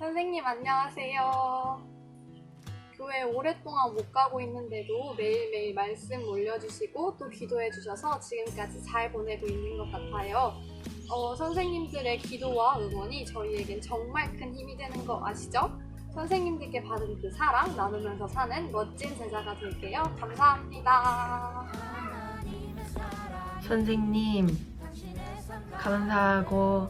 선생님 안녕하세요. 교회 오랫동안 못 가고 있는데도 매일매일 말씀 올려주시고 또 기도해 주셔서 지금까지 잘 보내고 있는 것 같아요. 어, 선생님들의 기도와 응원이 저희에겐 정말 큰 힘이 되는 거 아시죠? 선생님들께 받은 그 사랑 나누면서 사는 멋진 제자가 될게요. 감사합니다. 선생님, 감사하고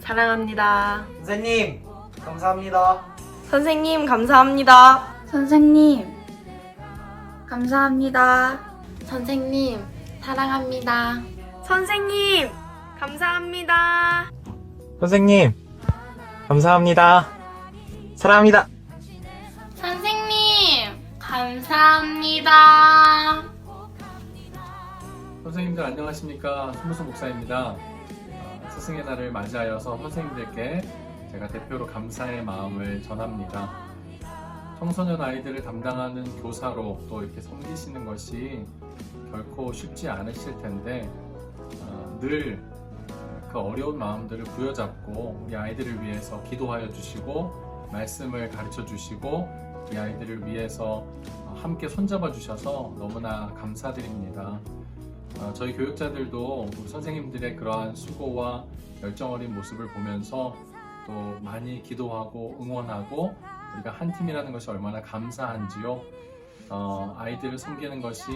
사랑합니다. 선생님 감사합니다. 선생님, 감사합니다. 선생님, 감사합니다. 선생님, 사랑합니다. 선생님, 감사합니다. 선생님, 감사합니다. 사랑합니다. 선생님, 감사합니다. 선생님들 안녕하십니까 손무수 목사입니다. 아, 스승의 날을 맞이하여서 선생님들께 제가 대표로 감사의 마음을 전합니다. 청소년 아이들을 담당하는 교사로 또 이렇게 섬기시는 것이 결코 쉽지 않으실 텐데 늘그 어려운 마음들을 부여잡고 우리 아이들을 위해서 기도하여 주시고 말씀을 가르쳐 주시고 우리 아이들을 위해서 함께 손잡아 주셔서 너무나 감사드립니다. 어, 저희 교육자들도 우리 선생님들의 그러한 수고와 열정 어린 모습을 보면서 또 많이 기도하고 응원하고 우리가 한 팀이라는 것이 얼마나 감사한지요. 어, 아이들을 섬기는 것이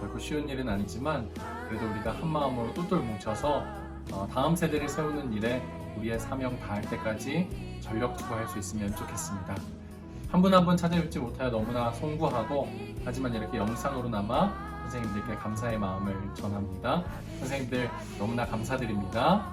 결코 쉬운 일은 아니지만 그래도 우리가 한 마음으로 똘똘 뭉쳐서 어, 다음 세대를 세우는 일에 우리의 사명 다할 때까지 전력 투구할 수 있으면 좋겠습니다. 한 분 한분 찾아뵙지 못하여 너무나 송구하고 하지만 이렇게 영상으로나마 선생님들께 감사의 마음을 전합니다. 선생님들 너무나 감사드립니다.